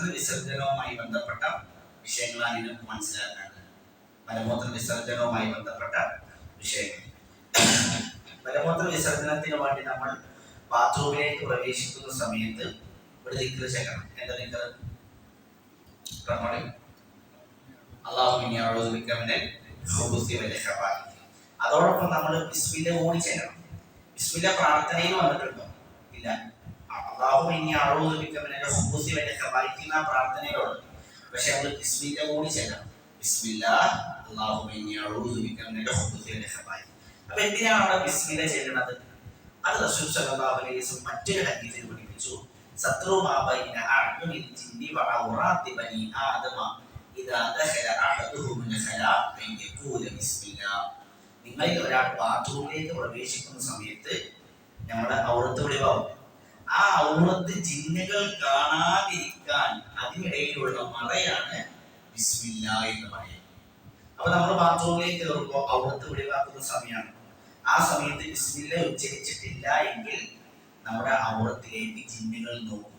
മലമൂത്ര വിസർജനവുമായി ബന്ധപ്പെട്ട വിഷയങ്ങളാണ് ഇതിന് മനസ്സിലാക്കേണ്ടത്. മലമൂത്ര വിസർജനവുമായി ബന്ധപ്പെട്ട വിഷയങ്ങൾ. മലമൂത്ര വിസർജനത്തിന് വേണ്ടി നമ്മൾ ബാത്റൂമിലേക്ക് പ്രവേശിക്കുന്ന സമയത്ത് ഒരു ദിക്കർ ചെയ്യണം. എന്താ ദിക്കർ അതോടൊപ്പം നമ്മൾ ബിസ്മില്ല കൂടി ചെയ്യണം. ബിസ്മില്ല പ്രാർത്ഥനയിൽ വന്നിട്ടുണ്ടോ? ഇല്ല. അള്ളാഹു ഇനി അഴുതുവിക്കവനെ ഹുബുസി വരെ സഹായിക്കുന്ന പ്രാർത്ഥനകളുണ്ട് പക്ഷെ നമ്മൾ ഇസ്മിന്റെ കൂടി ചെല്ലാം ബിസ്മില്ല അള്ളാഹു ഇനി അഴുതുവിക്കവനെ ഹുബുസി വരെ സഹായിക്കും അപ്പൊ എന്തിനാണ് ബിസ്മില്ല ചെയ്യുന്നത് അത് റസൂൽ സല്ലല്ലാഹു മറ്റൊരു ഹദീസിൽ പഠിപ്പിച്ചു. സത്രു മാ അഅ്യുനിൽ ജിന്നി വ ബനി ആദമ ഇദാ ദഖല അഹദുഹും ഖല അൻ ബിസ്മില്ലാ. നിങ്ങളിൽ ഒരാൾ ബാത്റൂമിലേക്ക് പ്രവേശിക്കുന്ന സമയത്ത് നമ്മുടെ ഔറത്ത് ആ ഔറത്ത് ജിന്നുകൾ കാണാതിരിക്കാൻ അതിനിടയിലുള്ള മറയാണ് ബിസ്മില്ല എന്ന് പറയുന്നത്. അപ്പൊ നമ്മൾ ബാത്റൂമിലേക്ക് കയറുമ്പോൾ ഔറത്ത് ഒഴിവാക്കുന്ന സമയമാണ്. ആ സമയത്ത് ബിസ്മില്ല ഉച്ചരിച്ചിട്ടില്ല എങ്കിൽ നമ്മുടെ ഔറത്തിലേക്ക് ജിന്നുകൾ നോക്കും.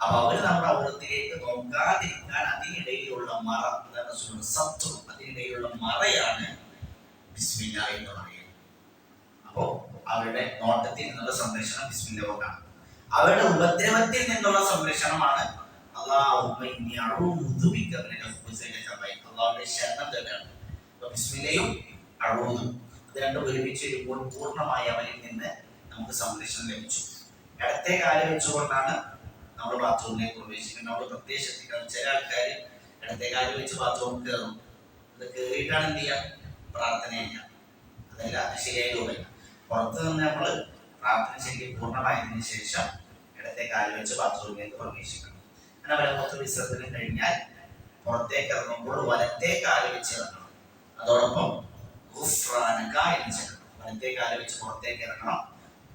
അപ്പൊ അവർ നമ്മുടെ ഔറത്തിലേക്ക് നോക്കാതിരിക്കാൻ അതിനിടയിലുള്ള മറ സത്വം അതിനിടയിലുള്ള മറയാണ് ബിസ്മില്ല എന്ന് പറയുന്നത്. അപ്പോ അവരുടെ നോട്ടത്തിൽ നിന്നുള്ള സംരക്ഷണം ബിസ്മില്ല കൊണ്ടാണ്. അവരുടെ ഉപദ്രവത്തിൽ നിന്നുള്ള സംരക്ഷണമാണ്. പൂർണമായി അവരിൽ നിന്ന് നമുക്ക് സംരക്ഷണം ലഭിച്ചു. ഇടത്തെ കാലം വെച്ചുകൊണ്ടാണ് നമ്മൾ ബാത്റൂമിലേക്ക് പ്രവേശിക്കുന്നത്. നമ്മൾ പ്രത്യേകിച്ച് ശ്രദ്ധിക്കണം. ചില ആൾക്കാർ ഇടത്തെ കാലം വെച്ച് ബാത്റൂമിൽ കയറും. അത് കയറിയിട്ടാണ് എന്ത് ചെയ്യാം പ്രാർത്ഥന ചെയ്യാം അതല്ല അത് ശരിയായ രൂപമല്ല പുറത്ത് നിന്ന് നമ്മൾ പ്രാർത്ഥന ശരി പൂർണമായതിനു ശേഷം ഇടത്തെ കാൽ വെച്ച് ബാത്റൂമിലേക്ക് പ്രവേശിക്കണം അങ്ങനെ വലമൂത്ര വിസർജനം കഴിഞ്ഞാൽ പുറത്തേക്ക് ഇറങ്ങുമ്പോൾ വലത്തെ കാൽ വെച്ച് ഇറങ്ങണം. അതോടൊപ്പം വലത്തെ കാൽ വെച്ച് പുറത്തേക്ക് ഇറങ്ങണം.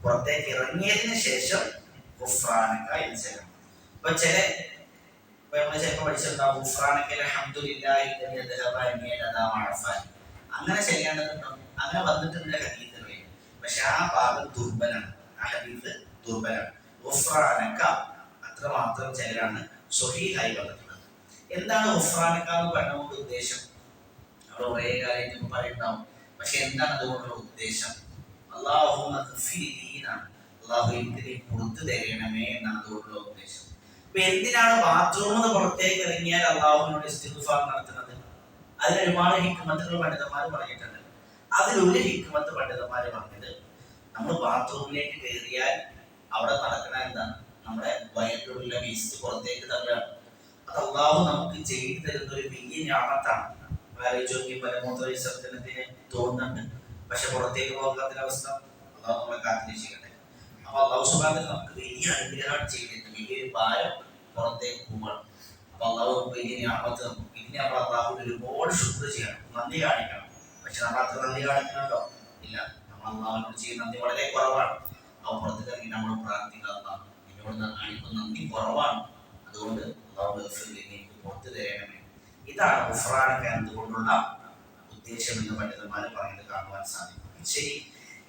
പുറത്തേക്ക് ഇറങ്ങിയതിന് ശേഷം ഗുഫ്രാനക എന്ന് ചെയ്യണം ഇപ്പൊ ചില നമ്മൾ ചിലപ്പോൾ പഠിച്ചിട്ടുണ്ടാവും. അങ്ങനെ ചെയ്യേണ്ടതുണ്ടോ? അങ്ങനെ വന്നിട്ടുണ്ട് ഹദീസുകളിൽ പക്ഷെ ആ ഭാഗം ദുർബലാണ് ആ ഹദീസ് ദുർബലാണ് ഗുഫ്രാനക അത്രമാത്രം ചിലരാണ് സ്വഹീഹായി വന്നിട്ടുള്ളത്. എന്താണ് ഒഫ്രാനക്ക എന്ന് പറഞ്ഞുകൊണ്ട് ഉദ്ദേശം? അവിടെ കുറേ കാര്യങ്ങൾ പറയുന്നുണ്ടാവും. പക്ഷെ എന്താണ് അതുകൊണ്ടുള്ള ഉദ്ദേശം? അള്ളാഹു എന്നാണ് അള്ളാഹു എനിക്ക് നീ പുറത്തു തരണമേ എന്നാണ് അതുകൊണ്ടുള്ള ഉദ്ദേശം. അപ്പൊ എന്തിനാണ് ബാത്റൂമിൽ നിന്ന് പുറത്തേക്ക് ഇറങ്ങിയാൽ അള്ളാഹുവിനോട് ഇസ്തിഗ്ഫാർ നടത്തുന്നത്? അതിന് ഒരുപാട് ഹിക്മത്തുകൾ പണ്ഡിതന്മാർ പറഞ്ഞിട്ടുണ്ട്. അതിലൊരു ഹിക്മത്ത് പണ്ഡിതന്മാർ പറഞ്ഞത് നമ്മൾ ബാത്റൂമിലേക്ക് കയറിയാൽ അവിടെ നടക്കണ എന്താണ്? നമ്മുടെ വയറ്റിലുള്ള വേസ്റ്റ് പുറത്തേക്ക് തള്ളുകയാണ് അത് അള്ളാഹു നമുക്ക് ചെയ്തു തരുന്ന ഒരു വലിയ ഞാമത്താണ്. ആലോചിച്ച് പരമൂത്ര വിസർജനത്തിന് തോന്നുന്നുണ്ട്. പക്ഷെ പുറത്തേക്ക് പോകാത്ത അവസ്ഥ അള്ളാഹു നമ്മളെ കാത്തിരിക്കട്ടെ അപ്പൊ അള്ളാഹു സുബാദ് നമുക്ക് വലിയ അനുഗ്രഹം ചെയ്തിട്ടുണ്ട്. വലിയൊരു ഭാരം പുറത്തേക്ക് പോകണം അപ്പൊ അള്ളാഹു വലിയ ഞാമത്ത് നമുക്ക് ഇതിനെ നമ്മൾ അള്ളാഹുവിന് ഒരുപാട് ശുദ്ധ ചെയ്യണം. നന്ദി കാണിക്കണം. പക്ഷെ നമ്മൾ അത്ര നന്ദി കാണിക്കുന്നുണ്ടോ ഇല്ല. നമ്മൾ അള്ളാഹുവിനോട് ചെയ്യുന്ന നന്ദി വളരെ കുറവാണ്. അവ പുറത്തേക്ക് ഇറങ്ങി നമ്മൾ പ്രാർത്ഥിക്കുക എന്നോട് കാണിക്കുന്ന നന്ദി കുറവാണ്. അതുകൊണ്ട് എനിക്ക് പുറത്തു തരണമേ ഇതാണ് ഉഫ്രാനക്ക എന്തുകൊണ്ടുള്ള ഉദ്ദേശം എന്ന് പണ്ഡിതന്മാർ പറയുന്നത് കാണുവാൻ സാധിക്കും. ശരി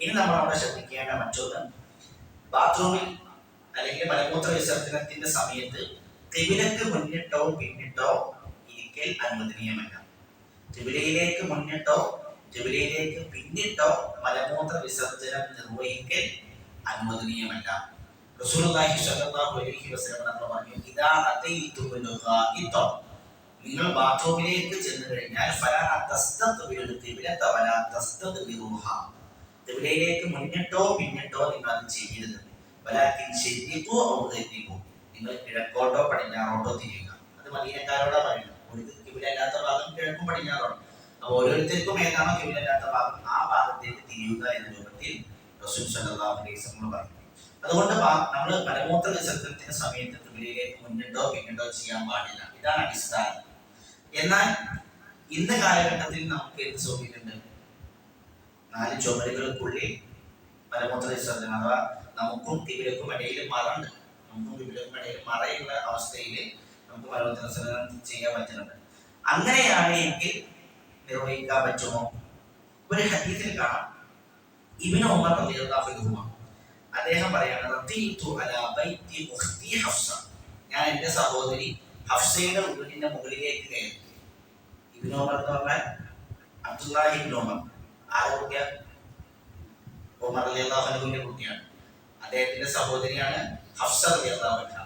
ഇനി നമ്മൾ അവിടെ ശ്രദ്ധിക്കേണ്ട മറ്റൊന്ന് ബാത്റൂമിൽ അല്ലെങ്കിൽ മലമൂത്ര വിസർജനത്തിന്റെ സമയത്ത് തിവിലക്ക് മുന്നിട്ടോ പിന്നിട്ടോ ഇരിക്കൽ അനുവദനീയമല്ല. തിവിലയിലേക്ക് മുന്നിട്ടോ തിവിലയിലേക്ക് പിന്നിട്ടോ മലമൂത്ര വിസർജനം നിർവഹിക്കൽ അനുവദനീയമല്ല. റസൂലുള്ളാഹി സ്വല്ലല്ലാഹു അലൈഹി നിങ്ങൾ ബാത്റൂമിലേക്ക് ചെന്ന് കഴിഞ്ഞാൽ മുന്നിട്ടോ പിന്നിട്ടോ നിങ്ങൾ അത് ചെയ്യരുത്. നിങ്ങൾ കിഴക്കോട്ടോ പടിഞ്ഞാറോട്ടോ തിരിയുക. അത് മദീനക്കാരോടാ പറയുന്നത്. അല്ലാത്ത ഭാഗം കിഴക്കും ഓരോരുത്തർക്കും ഏതാണോ കിവിലല്ലാത്ത ഭാഗം? ആ ഭാഗത്തേക്ക് തിരിയുക എന്ന രൂപത്തിൽ അതുകൊണ്ട് നമ്മൾ പരമോത്ര വിസർജനത്തിന്റെ സമയത്ത് കിബിലയിലേക്ക് മുന്നിട്ടോ പിന്നിട്ടോ ചെയ്യാൻ പാടില്ല. ഇതാണ് അടിസ്ഥാനം. എന്നാൽ ഇന്ന് കാലഘട്ടത്തിൽ നമുക്ക് എന്ത് സൗകര്യമുണ്ട് നാല് ചുമരുകൾക്കുള്ളിൽ പരമോത്ര വിസർജനം അഥവാ നമുക്കും തിവിലക്കും ഇടയിൽ മറണ്ട് നമുക്കും തിവിലക്കും ഇടയിൽ മറയുള്ള അവസ്ഥയിൽ നമുക്ക് പരമോത്ര വിസർജനം ചെയ്യാൻ പറ്റുന്നുണ്ട്. അങ്ങനെയാണ് എങ്കിൽ നിർവഹിക്കാൻ പറ്റുമോ? ഒരു ഹദീസിൽ കാണാം. ഇബ്നു ഉമർ റളിയല്ലാഹു അൻഹു അദ്ദേഹം പറയാണ് റതീതു അലാ ബൈത്തി ഉഖ്തി ഹഫ്സ. ഞാൻ എന്റെ സഹോദരി ഹഫ്സയുടെ വീടിന്റെ മുകളിലേക്ക് കയറി. ഇബിനോമർ എന്ന് പറഞ്ഞാൽ അബ്ദുല്ലാഹി ഇബ്നു ഉമർ. ആരോഗ്യ ഉമർ അള്ളാഹുവിന്റെ കുട്ടിയാണ്. അദ്ദേഹത്തിന്റെ സഹോദരിയാണ് ഹഫ്സ റളിയല്ലാഹു അൻഹ.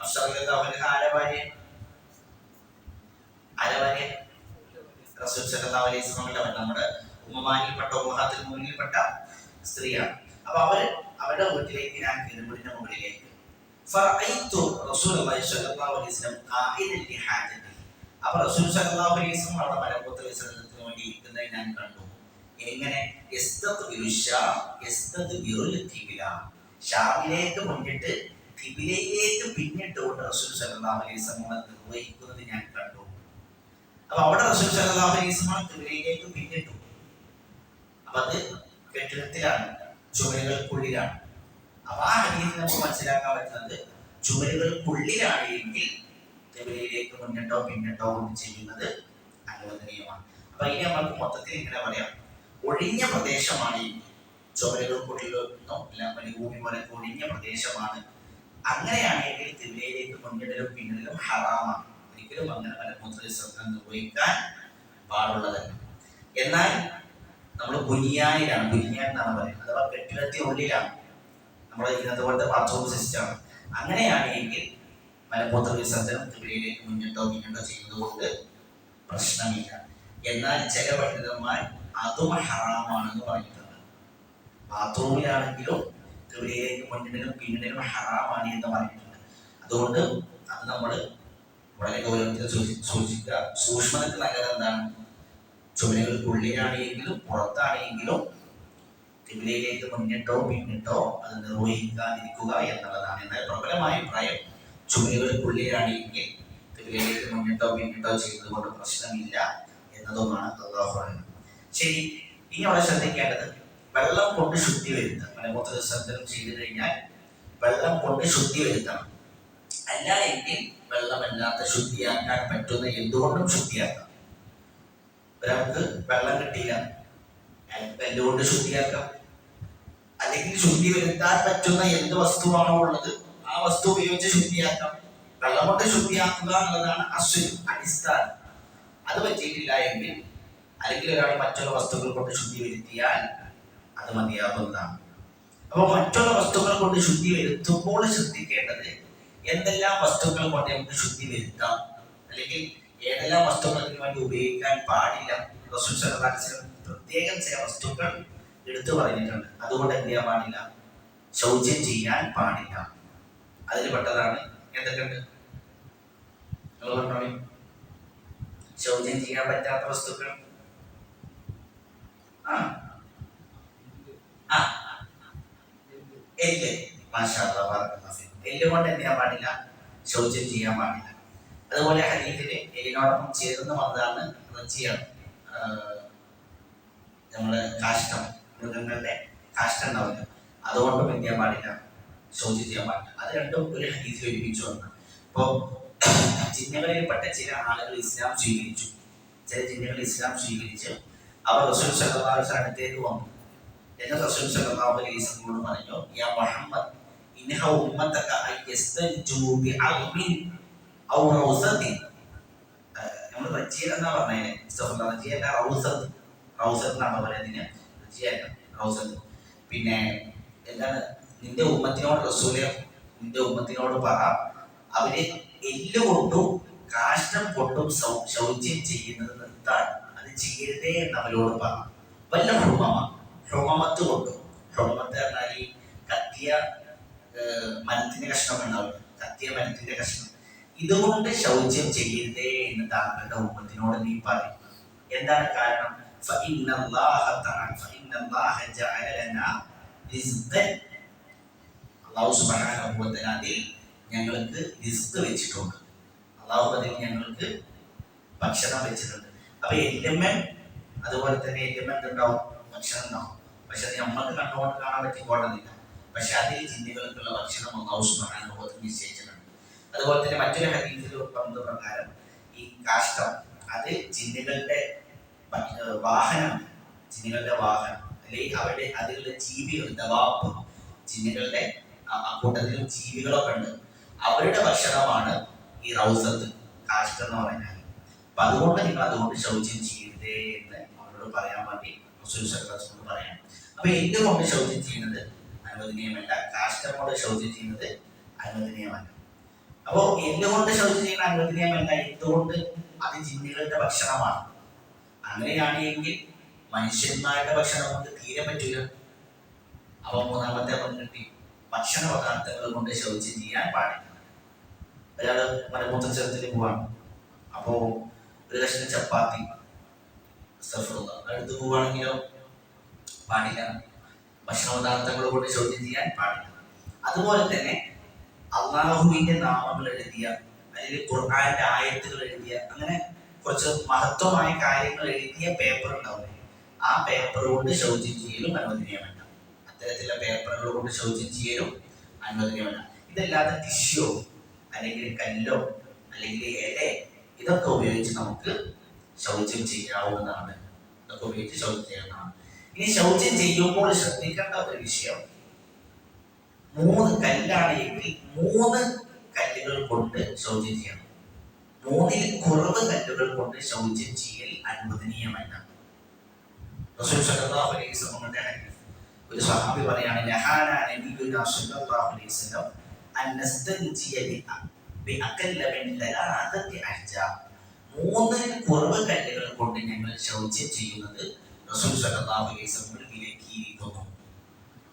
ഹഫ്സ റളിയല്ലാഹു അൻഹ ആരെ ഭാര്യ? ആരെ ഭാര്യ? റസൂൽ സല്ലല്ലാഹു അലൈഹി വസല്ലമയുടെ നമ്മുടെ ഉമ്മമാനിൽപ്പെട്ട ഉമ്മഹാത്തിൽ മുന്നിൽപ്പെട്ട സ്ത്രീയാണ്. അപ്പൊ അവർ അവരുടെ വീട്ടിലേക്ക് ഞാൻ വീടിന്റെ മുകളിലേക്ക്. അപ്പൊ റസൂൽ സല്ലല്ലാഹു അലൈഹി വസല്ലം അവിടെ മലപ്പുറത്ത് വിസർജനത്തിന് വേണ്ടി ഞാൻ കണ്ടു. എങ്ങനെ? ഷാമിലേക്ക് മുന്നിട്ട് ഖിബിലയിലേക്ക് പിന്നിട്ടുകൊണ്ട് റസൂൽ സല്ലല്ലാഹു അലൈഹി വസല്ലം നിർവഹിക്കുന്നത് ഞാൻ കണ്ടു. അപ്പൊ അവിടെ റസൂൽ സല്ലല്ലാഹു അലൈഹി വസല്ലം ഖിബിലയിലേക്ക് പിന്നിട്ടു. അപ്പൊ അത് കെട്ടിടത്തിലാണ് ചുമരുകൾക്കുള്ളിലാണ്. അപ്പൊ ആ ഹദീസിൽ നമുക്ക് മനസ്സിലാക്കാൻ പറ്റുന്നത് ചുമരുകൾക്കുള്ളിലാണ് എങ്കിൽ മുന്നിട്ടോ പിന്നിട്ടോ കൊണ്ട് ചെയ്യുന്നത് അനുവദനീയമാണ്. അപ്പൊ ഇനി നമ്മൾക്ക് മൊത്തത്തിൽ ഇങ്ങനെ പറയാം. ഒഴിഞ്ഞ പ്രദേശമാണ് ചുമരുകൾക്കുള്ളിലോ നിന്നോ അല്ല മരുഭൂമി പോലെ ഒഴിഞ്ഞ പ്രദേശമാണ്. അങ്ങനെയാണെങ്കിൽ തിരുവേലേക്ക് മുന്നിടലും പിന്നിടലും ഹറാമാണ്. ഒരിക്കലും അങ്ങനെ പല മലമൂത്ര ശ്രദ്ധ നിർവഹിക്കാൻ പാടുള്ളതല്ല. എന്നാൽ നമ്മൾ ബുനിയാനിലാണ് ബുനിയാൻ എന്നാണ് പറയുന്നത്. അഥവാ കെട്ടിടത്തിനുള്ളിലാണ് നമ്മുടെ ഇന്നത്തെ പോലത്തെ ബാത്റൂം സിസ്റ്റം അങ്ങനെയാണെങ്കിൽ മലമൂത്ര വിസർജനം തിബിലയിലേക്ക് മുന്നിട്ടോ പിന്നിട്ടോ ചെയ്യുന്നത് കൊണ്ട് പ്രശ്നമില്ല. എന്നാൽ ചില പണ്ഡിതന്മാർ അതും ഹറാമാണെന്ന് പറഞ്ഞിട്ടുണ്ട്. ബാത്റൂമിലാണെങ്കിലും കിബിലയിലേക്ക് മുന്നിടലും പിന്നിടലും ഹറാമാണ് എന്ന് പറഞ്ഞിട്ടുണ്ട്. അതുകൊണ്ട് അത് നമ്മൾ വളരെ ഗൗരവത്തിൽ സൂക്ഷി- സൂക്ഷിക്കുക സൂക്ഷ്മതക്ക് നല്ലത് എന്താണ്? ചുമലുകൾക്കുള്ളിലാണെങ്കിലും പുറത്താണെങ്കിലും കിബിലയിലേക്ക് മുന്നിട്ടോ പിന്നിട്ടോ അത് നിർവഹിക്കാതിരിക്കുക എന്നുള്ളതാണ്. എന്നാൽ പ്രബലമായ അഭിപ്രായം ചുമലുകൾക്കുള്ളിലാണെങ്കിൽ കിബിലയിലേക്ക് മുന്നിട്ടോ പിന്നിട്ടോ ചെയ്യുന്നത് കൊണ്ട് പ്രശ്നമില്ല എന്നതുമാണ് പറയുന്നത്. ശരി ഇനി അവിടെ ശ്രദ്ധിക്കേണ്ടത് വെള്ളം കൊണ്ട് ശുദ്ധി വരുത്തുക മലമൂത്ര വിസർജനം ചെയ്തു കഴിഞ്ഞാൽ വെള്ളം കൊണ്ട് ശുദ്ധി വരുത്തണം. അല്ല എങ്കിൽ വെള്ളമല്ലാത്ത ശുദ്ധിയാക്കാൻ പറ്റുന്ന എന്തുകൊണ്ടും ശുദ്ധിയാക്കാം. ഒരാൾക്ക് വെള്ളം കിട്ടിയില്ല. എന്തുകൊണ്ട് ശുദ്ധിയാക്കാം അല്ലെങ്കിൽ ശുദ്ധി വരുത്താൻ പറ്റുന്ന എന്ത് വസ്തുവാണോ ഉള്ളത് ആ വസ്തു ഉപയോഗിച്ച് ശുദ്ധിയാക്കാം. വെള്ളം കൊണ്ട് ശുദ്ധിയാക്കുക എന്നതാണ് അശ്വിൻ അടിസ്ഥാനം. അത് പറ്റിയിട്ടില്ല എങ്കിൽ അല്ലെങ്കിൽ ഒരാൾ മറ്റുള്ള വസ്തുക്കൾ കൊണ്ട് ശുദ്ധി വരുത്തിയാൽ അത് മതിയാകുന്നതാണ്. അപ്പോൾ മറ്റുള്ള വസ്തുക്കൾ കൊണ്ട് ശുദ്ധി വരുത്തുമ്പോൾ ശ്രദ്ധിക്കേണ്ടത് എന്തെല്ലാം വസ്തുക്കൾ കൊണ്ട് നമുക്ക് ശുദ്ധി വരുത്താം? അല്ലെങ്കിൽ ഏതെല്ലാം വസ്തുക്കൾ ഇതിനു വേണ്ടി ഉപയോഗിക്കാൻ പാടില്ല. റസൂൽ പ്രത്യേകം ചില വസ്തുക്കൾ എടുത്തു പറഞ്ഞിട്ടുണ്ട്. അതുകൊണ്ട് എന്ത് ചെയ്യാൻ പാടില്ല? ശൗചം ചെയ്യാൻ പാടില്ല. അതിൽ പെട്ടതാണ് എന്തൊക്കെയുണ്ട്? ശൗചം ചെയ്യാൻ പറ്റാത്ത വസ്തുക്കൾ. ആ. എല്ല്. മാഷാ. എല്ല് കൊണ്ട് എന്ത് ചെയ്യാൻ പാടില്ല? ശൗചം ചെയ്യാൻ പാടില്ല. അതുപോലെ ഹരീഫിന് എലിനോടൊപ്പം ചേർന്ന് വന്നതാണ് റച്ചിയാണ് നമ്മൾ കാഷ്ടം മൃഗങ്ങളുടെ കാഷ്ടം ഉണ്ടാവില്ല. അതുകൊണ്ടും എന്ത് പാടില്ല? ശോചി ചെയ്യാൻ പാടില്ല. അത് രണ്ടും ഒരു ഹരീഫ് ഒരുമിച്ച് വന്ന. ഇപ്പോ ജിന്നുകളിൽപ്പെട്ട ചില ആളുകൾ ഇസ്ലാം സ്വീകരിച്ചു. ചില ജിന്നുകൾ ഇസ്ലാം സ്വീകരിച്ച് അവർ റസൂൽ വസല്ലം അടുത്തേക്ക് വന്നു. എന്ന് റസൂൽ അലൈഹി വസല്ലം പറഞ്ഞു യാ മുഹമ്മദ് ഇൻഹ ബിഅൽമിൻ ഔ റൗസത്തി നമ്മൾ റജിയ എന്നാ പറഞ്ഞതിന് റജിയ അല്ല റൗസത്ത്. റൗസത്ത് എന്നാണ് പറയുന്നതിന് റജിയ അല്ല റൗസത്ത്. പിന്നെ എന്താണ്? നിന്റെ ഉമ്മത്തിനോട് റസൂലെ നിന്റെ ഉമ്മത്തിനോട് പറ. അവർ എല്ല് കൊണ്ടും കാഷ്ടം കൊണ്ടും ശൗചം ശൗച്യം ചെയ്യുന്നത് നിർത്താൻ അത് ചെയ്യരുതേ എന്ന് അവരോട് പറ. വല്ല ഹൃമമ ഹൃമമത്ത് കൊണ്ടും? ഹൃമമത്ത് പറഞ്ഞാൽ ഈ കത്തിയ മനത്തിന്റെ കഷ്ണം ഉണ്ടാവില്ല കത്തിയ മരത്തിന്റെ കഷ്ണം. ഇതുകൊണ്ട് ശൗചം ചെയ്യരുതേ എന്ന് താങ്കളുടെ ഉമ്മത്തിനോട് നീ പറയും എന്താണ് കാരണം? അതിൽ ഞങ്ങൾക്ക് റിസ്ക് വെച്ചിട്ടുണ്ട്. അള്ളാഹു അതിൽ ഞങ്ങൾക്ക് ഭക്ഷണം വെച്ചിട്ടുണ്ട്. അപ്പൊ എല്ലമ്മൻ അതുപോലെ തന്നെ എല്ലമ്മൻ ഉണ്ടാവും ഭക്ഷണം ഉണ്ടാവും. പക്ഷെ അത് നമ്മൾക്ക് കണ്ടുകൊണ്ട് കാണാൻ പറ്റി പറ്റിക്കൊള്ളുന്നില്ല പക്ഷെ അതിൽ ജിന്നുകൾക്കുള്ള ഭക്ഷണം അള്ളാഹു സുബാനുഭവത്തിൽ നിശ്ചയിച്ചിട്ടുണ്ട്. അതുപോലെ തന്നെ മറ്റൊരു ഹദീസിൽ പറഞ്ഞ പ്രകാരം ഈ കാഷ്ടം അത് ജിന്നുകളുടെ വാഹനമാണ് ജിന്നുകളുടെ വാഹനം അല്ലെങ്കിൽ അവരുടെ അതിലുള്ള ജീവികൾ ദവാപ്പ് ജിന്നുകളുടെ അക്കൂട്ടത്തിലും ജീവികളൊക്കെ ഉണ്ട്. അവരുടെ ഭക്ഷണമാണ് ഈ റൗസത്ത് കാഷ്ടം എന്ന് പറഞ്ഞാൽ. അപ്പൊ അതുകൊണ്ട് നിങ്ങൾ അതുകൊണ്ട് ശൗചം ചെയ്യരുതേ എന്ന് അവരോട് പറയാൻ വേണ്ടി പറയാം അപ്പൊ എന്തുകൊണ്ട് ശൗചം ചെയ്യുന്നത്? അനുവദനീയമല്ല. കാഷ്ടം കൊണ്ട് ശൗചം ചെയ്യുന്നത് അനുവദനീയമല്ല. അപ്പോ എന്തുകൊണ്ട് ശൗചം ചെയ്യുന്ന അനുവദനീയമല്ല എന്തുകൊണ്ട്? അത് ജിന്നുകളുടെ ഭക്ഷണമാണ്. അങ്ങനെയാണെങ്കിൽ മനുഷ്യന്മാരുടെ ഭക്ഷണം കൊണ്ട് തീരെ പറ്റില്ല അപ്പൊ മൂന്നാമത്തെ പറഞ്ഞിട്ട് ഭക്ഷണ പദാർത്ഥങ്ങൾ കൊണ്ട് ശൗചം ചെയ്യാൻ പാടില്ല. ഒരാൾ മലമൂത്ര ചേർത്തിൽ പോവാണ്. അപ്പോ ഒരു കഷ്ണം ചപ്പാത്തി അടുത്ത് പോവാണെങ്കിലോ? പാടില്ല. ഭക്ഷണ പദാർത്ഥങ്ങൾ കൊണ്ട് ശൗചം ചെയ്യാൻ പാടില്ല. അതുപോലെ തന്നെ അള്ളാഹുവിന്റെ നാമങ്ങൾ എഴുതിയ അല്ലെങ്കിൽ ഖുർആാന്റെ ആയത്തുകൾ എഴുതിയ അങ്ങനെ കുറച്ച് മഹത്വമായ കാര്യങ്ങൾ എഴുതിയ പേപ്പർ ഉണ്ടാവില്ലേ ആ പേപ്പർ കൊണ്ട് ശൗചം ചെയ്യലും അനുവദനീയമല്ല അത്തരത്തിലുള്ള പേപ്പറുകൾ കൊണ്ട് ശൗചം ചെയ്യലും അനുവദനീയമല്ല ഇതല്ലാതെ ടിഷ്യോ അല്ലെങ്കിൽ കല്ലോ അല്ലെങ്കിൽ ഇല ഇതൊക്കെ ഉപയോഗിച്ച് നമുക്ക് ശൗചം ചെയ്യാവുന്നതാണ്. ഇതൊക്കെ ഉപയോഗിച്ച് ശൗചം ചെയ്യാവുന്നതാണ്. ഇനി ശൗചം ചെയ്യുമ്പോൾ ശ്രദ്ധിക്കേണ്ട ഒരു വിഷയം മൂന്ന് കല്ലാണ് എങ്കിൽ മൂന്ന് കല്ലുകൾ കൊണ്ട് ശൗചം ചെയ്യണം. മൂന്നിൽ കുറവ് കല്ലുകൾ കൊണ്ട് ശൗചം ചെയ്യൽ അനുവദനീയമല്ല. ഒരു സഹാബി പറയാണ് മൂന്ന് കുറവ് കല്ലുകൾ കൊണ്ട് ഞങ്ങൾ ശൗചം ചെയ്യുന്നത് റസൂൽ സല്ലല്ലാഹു അലൈഹി വസല്ലം വിലക്കിയിരിക്കുന്നു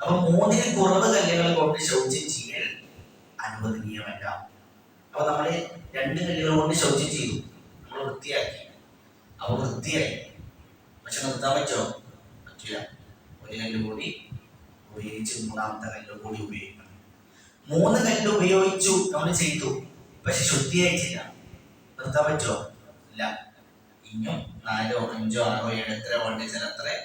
അപ്പൊ മൂന്നിൽ കുറവ് കല്ലുകൾ കൊണ്ട് ശൗചം ചെയ്യൽ അനുവദനീയമല്ല. അപ്പൊ നമ്മൾ രണ്ട് കല്ലുകൾ കൊണ്ട് ശൗചം ചെയ്തു നമ്മൾ വൃത്തിയാക്കി. അപ്പൊ വൃത്തിയായി. പക്ഷെ നിർത്താൻ പറ്റുമോ പറ്റില്ല. ഒരു കല്ല് കൂടി ഉപയോഗിച്ച് മൂന്നാമത്തെ കല്ല് കൂടി ഉപയോഗിക്കണം. മൂന്ന് കല്ല് ഉപയോഗിച്ചു നമ്മൾ ചെയ്തു. പക്ഷെ ശുദ്ധിയായിട്ടില്ല. നിർത്താൻ പറ്റുമോ ഇല്ല. ഇനിയും നാലോ അഞ്ചോ ആറോ ഏഴോ എത്ര വേണ്ടി ചിലത്ര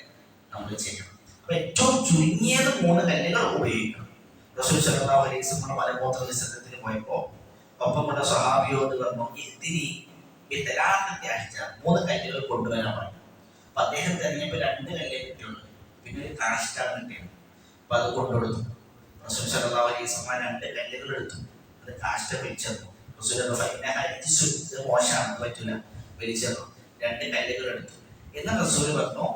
നമ്മൾ ചെയ്യണം. ഏറ്റവും ചുരുങ്ങിയത് മൂന്ന് കല്ലുകൾ ഉപയോഗിക്കണം. റസൂൽ സല്ലല്ലാഹു അലൈഹി വസല്ലം മലമൂത്ര വിസർജനത്തിന് പോയപ്പോ ഒപ്പമുള്ള സ്വഹാബിയോട് പറഞ്ഞു വിതരാകത്തെ അടിച്ച മൂന്ന് കല്ലുകൾ കൊണ്ടുവരാൻ പറഞ്ഞു? അപ്പൊ അദ്ദേഹം തെരഞ്ഞപ്പോ രണ്ട് കല്ലേ കിട്ടിയുള്ളൂ പിന്നെ ഒരു കാഷ്ടാണ് കിട്ടിയത്. അപ്പൊ അത് കൊണ്ടുകൊടുത്തു. റസൂൽ അലൈഹി വസല്ലം രണ്ട് കല്ലുകൾ എടുത്തു. അത് കാഷ്ട വലിച്ചെന്നു മോശമാണ് പറ്റില്ല വലിച്ചെന്നു രണ്ട് കല്ലുകൾ എടുത്തു. എന്നാൽ റസൂൽ പറഞ്ഞു.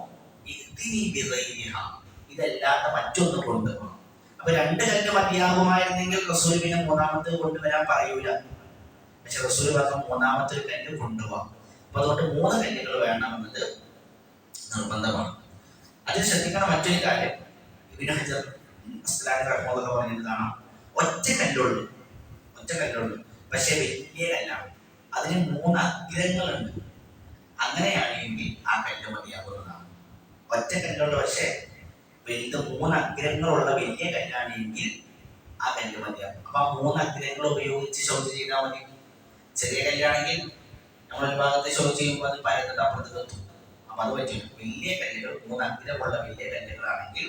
ഇതല്ലാത്ത മറ്റൊന്ന് കൊണ്ടുപോകണം. അപ്പൊ രണ്ട് കല്ല് മതിയാകുമായിരുന്നെങ്കിൽ റസൂൽ പിന്നെ മൂന്നാമത്തെ കൊണ്ടുവരാൻ പറയൂല. പക്ഷെ റസൂൽ പറഞ്ഞ മൂന്നാമത്തെ ഒരു കല്ല് കൊണ്ടുപോകാം. അപ്പൊ അതുകൊണ്ട് മൂന്ന് കല്ലുകൾ വേണമെന്നത് നിർബന്ധമാണ്. അതിൽ ശ്രദ്ധിക്കണം മറ്റൊരു കാര്യം. ഇബിന് ഹജർ റഹ്മദ് പറഞ്ഞത് കാണാം. ഒറ്റ കല്ലുള്ളൂ. ഒറ്റ കല്ലുള്ളൂ. പക്ഷെ വലിയ കല്ലാണ്. അതിന് മൂന്ന് അഗ്രങ്ങളുണ്ട്. അങ്ങനെയാണെങ്കിൽ ആ കല്ല് മതിയാകുന്നതാണ്. ഒറ്റ കല്ലുള്ളൂ പക്ഷെ വലുത് മൂന്ന് അഗ്രഹങ്ങളുള്ള വലിയ കല്ലാണെങ്കിൽ ആ കല്ല് മതിയാകും അപ്പൊ ആ മൂന്ന് അഗ്രഹങ്ങൾ ഉപയോഗിച്ച് ശൗചം ചെയ്താൽ മതി. ചെറിയ കല്ലാണെങ്കിൽ നമ്മൾ ഒരു ഭാഗത്ത് ശൗചം ചെയ്യുമ്പോൾ അത് പരന്നിട്ട് അപ്പുറത്ത് എത്തും. അപ്പൊ അത് പറ്റില്ല. വലിയ കല്ലുകൾ മൂന്ന് അഗ്രഹമുള്ള വലിയ കല്ലുകളാണെങ്കിൽ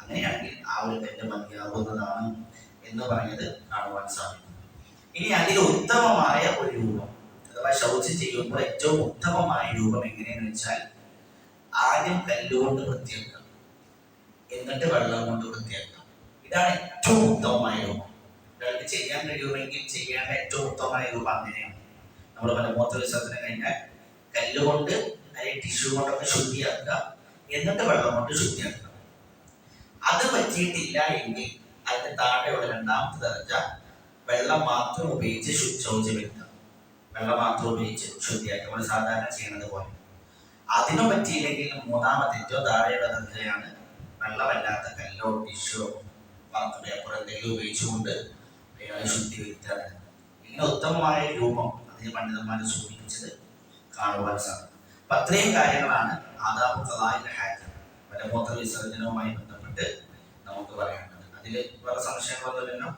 അങ്ങനെയാണെങ്കിൽ ആ ഒരു കല്ല് മതിയാകുന്നതാണ് എന്ന് പറഞ്ഞത് കാണുവാൻ സാധിക്കും ഇനി അതിൽ ഉത്തമമായ ഒരു രൂപം അഥവാ ശൗചം ചെയ്യുമ്പോൾ ഏറ്റവും ഉത്തമമായ രൂപം എങ്ങനെയെന്ന് വെച്ചാൽ ആദ്യം കല്ലുകൊണ്ട് വൃത്തിയാക്കുക. എന്നിട്ട് വെള്ളം കൊണ്ട് വൃത്തിയാക്കണം ഇതാണ് ഏറ്റവും ഉത്തമമായ രൂപം. ഒരാൾക്ക് ചെയ്യാൻ കഴിയുമെങ്കിൽ ചെയ്യേണ്ട ഏറ്റവും ഉത്തമമായ രൂപം അങ്ങനെയാണ്. നമ്മൾ മലമൂത്ര വിസർജനം കഴിഞ്ഞാൽ കല്ലുകൊണ്ട് അല്ലെങ്കിൽ ടിഷ്യൂ കൊണ്ടൊക്കെ ശുദ്ധിയാക്കുക എന്നിട്ട് വെള്ളം കൊണ്ട് ശുദ്ധിയാക്കുക. അത് പറ്റിയിട്ടില്ല എങ്കിൽ അതിന്റെ താഴെയുള്ള രണ്ടാമത്തെ ദർജ വെള്ളം മാത്രം ഉപയോഗിച്ച് ശു- ശൗചം വരുത്തുക വെള്ളം മാത്രം ഉപയോഗിച്ച് ശുദ്ധിയാക്കുക. നമ്മൾ സാധാരണ ചെയ്യുന്നത് പോലെ. അതിനു പറ്റിയില്ലെങ്കിൽ മൂന്നാമത്തെ ഏറ്റവും താഴെയുള്ള ദർജയാണ് വെള്ളമല്ലാത്ത കല്ലോ ടിഷ്യോ വാർത്ത പേപ്പർ എന്തെങ്കിലും ഉപയോഗിച്ചുകൊണ്ട് അയാളെ ശുദ്ധി വരുത്താറുണ്ട് ഇങ്ങനെ ഉത്തമമായ രൂപം അതിന് പണ്ഡിതന്മാർ സൂചിപ്പിച്ചത് കാണുവാൻ സാധിക്കും. അപ്പൊ അത്രയും കാര്യങ്ങളാണ് ആദാബ് കലാഹിന്റെ ഹാക്കർ മലമൂത്ര വിസർജനവുമായി ബന്ധപ്പെട്ട് നമുക്ക് പറയാനുള്ളത്. അതിൽ വേറെ സംശയങ്ങളൊന്നുമില്ലല്ലോ?